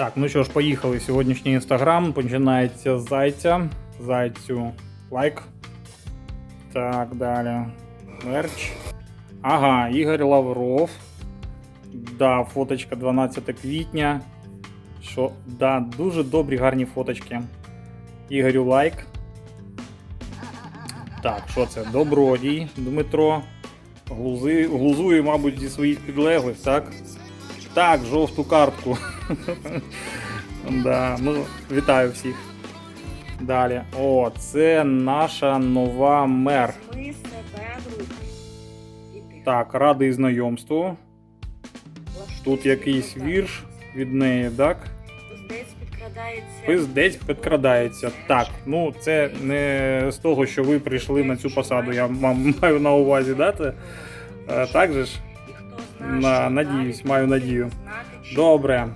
Так, ну що ж, поїхали. Сьогоднішній інстаграм починається з зайця. Зайцю лайк. Так, далі. Мерч. Ага, Ігор Лавров. Да, фоточка 12 квітня. Що, да, дуже добрі гарні фоточки. Ігорю лайк. Так, що це? Добродій Дмитро. Глузує, мабуть, зі своїх підлеглих, так? Так, жовту картку. да, ну, вітаю всіх. Далі. О, це наша нова мер. Так, радий знайомству. Тут якийсь вірш від неї, так? Пиздець підкрадається. Пиздець підкрадається. Так, ну це не з того, що ви прийшли на цю посаду, я маю на увазі, да? Е, так же ж? На- надіюсь, маю надію. Добре.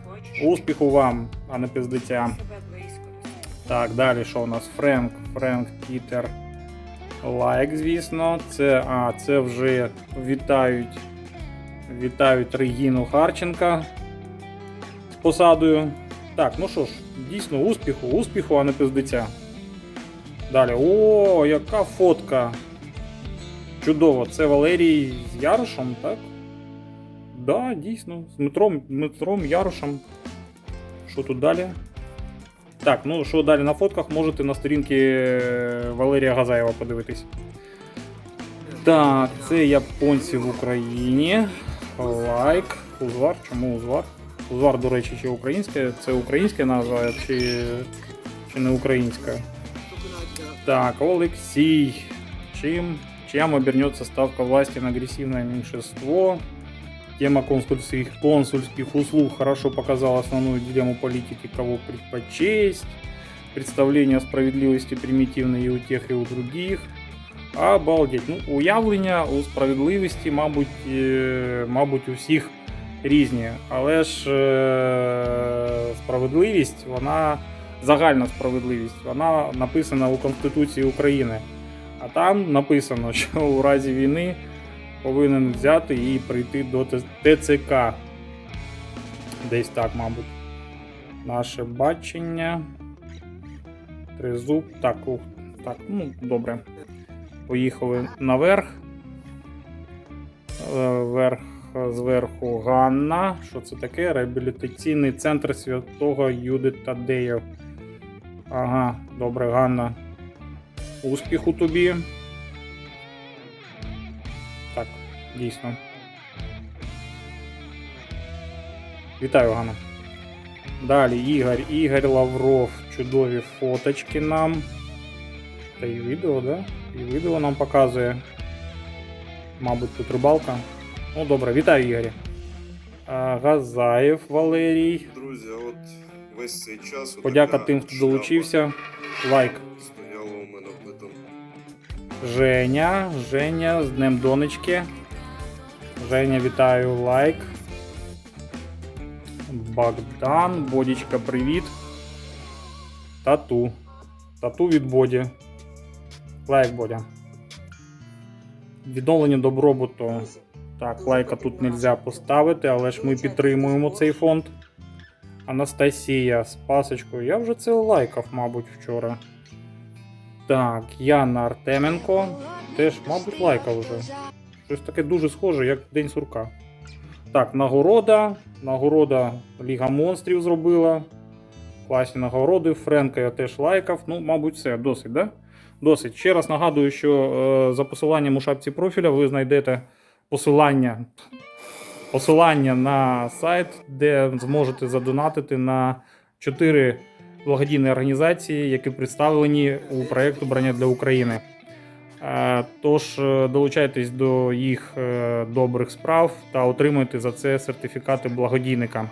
Успіху вам, а не пиздеця. Так, далі що у нас? Френк, Френк, Пітер. Лайк, звісно. Це, а, це вже вітають. Вітають Регіну Харченка з посадою. Так, ну що ж, дійсно, успіху, успіху, а не пиздеця. Далі. О, яка фотка. Чудово, це Валерій з Ярошем, так? Да, дійсно, з Дмитром, Дмитром Ярошем. Що тут далі? Так, ну що далі на фотках, можете на сторінки е, Валерія Газаєва подивитись. Так, це японці в Україні. Лайк. Узвар. Чому узвар? Узвар, до речі, чи українське? Це українська назва, чи, чи не українська? Так, Олексій. Чим, чем обернется ставка власти на агрессивное меньшинство? Тема консульских, консульских услуг хорошо показала основную дилемму политики, кого предпочесть. Представление справедливости примітивне і у тех, і у других. Обалдеть. Ну, уявлення у справедливості, мабуть, е, мабуть, у всіх різні. Але ж е, справедливість, вона загальна справедливість, вона написана у Конституції України. А там написано, що у разі війни повинен взяти і прийти до ТЦК. Десь так, мабуть. Наше бачення. Тризуб. Так, ух, так, ну, добре. Поїхали наверх. Е, Верх, зверху Ганна. Що це таке? Реабілітаційний центр святого Юди Тадеєв. Ага, добре, Ганна. Успіху тобі. Дійсно. Вітаю, Ганна. Далі Ігор, Ігор Лавров. Чудові фоточки нам. Та і відео, да? І відео нам показує. Мабуть, тут рибалка. Ну добре, вітаю, Ігорі. А, Газаєв Валерій. Друзі, от весь цей час. Подяка тим, хто долучився. Лайк. Стояла у мене. Женя, Женя з Днем Донечки. Женя, вітаю, лайк. Богдан, Бодічка, привіт. Тату. Тату від Боді. Лайк, Бодя. Відновлення добробуту. Так, лайка тут не можна поставити, але ж ми підтримуємо цей фонд. Анастасія з пасочкою. Я вже це лайкав, мабуть, вчора. Так, Яна Артеменко. Теж, мабуть, лайкав вже. Щось таке дуже схоже, як День сурка. Так, нагорода. Нагорода Ліга монстрів зробила. Класні нагороди. Френка я теж лайкав. Ну, мабуть, все, досить, да? Досить. Ще раз нагадую, що е, за посиланням у шапці профіля ви знайдете посилання, посилання на сайт, де зможете задонатити на 4 благодійні організації, які представлені у проєкту Брання для України. Е, Тож е, долучайтесь до їх е, добрих справ та отримуйте за це сертифікати благодійника.